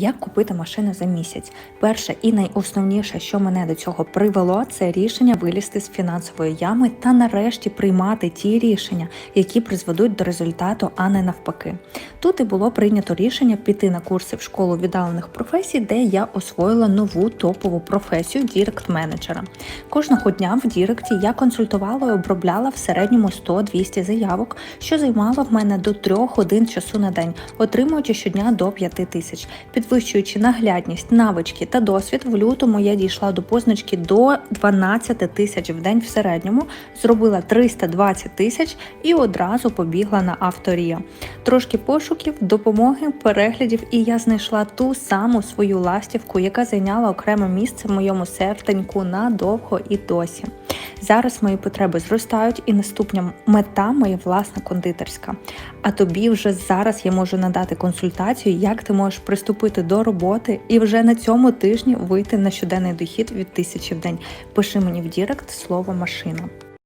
Як купити машину за місяць? Перше і найосновніше, що мене до цього привело, це рішення вилізти з фінансової ями та нарешті приймати ті рішення, які призведуть до результату, а не навпаки. Тут і було прийнято рішення піти на курси в школу віддалених професій, де я освоїла нову топову професію дірект-менеджера. Кожного дня в Діректі я консультувала і обробляла в середньому 100-200 заявок, що займало в мене до 3 годин часу на день, отримуючи щодня до 5 тисяч. Підвищуючи наглядність, навички та досвід, в лютому я дійшла до позначки до 12 тисяч в день в середньому, зробила 320 тисяч і одразу побігла на авторія. Трошки пошуків, допомоги, переглядів, і я знайшла ту саму свою ластівку, яка зайняла окреме місце в моєму серденьку надовго і досі. Зараз мої потреби зростають, і наступна мета моя власна кондитерська. А тобі вже зараз я можу надати консультацію, як ти можеш приступити до роботи і вже на цьому тижні вийти на щоденний дохід від тисячі в день. Пиши мені в Дірект слово машина.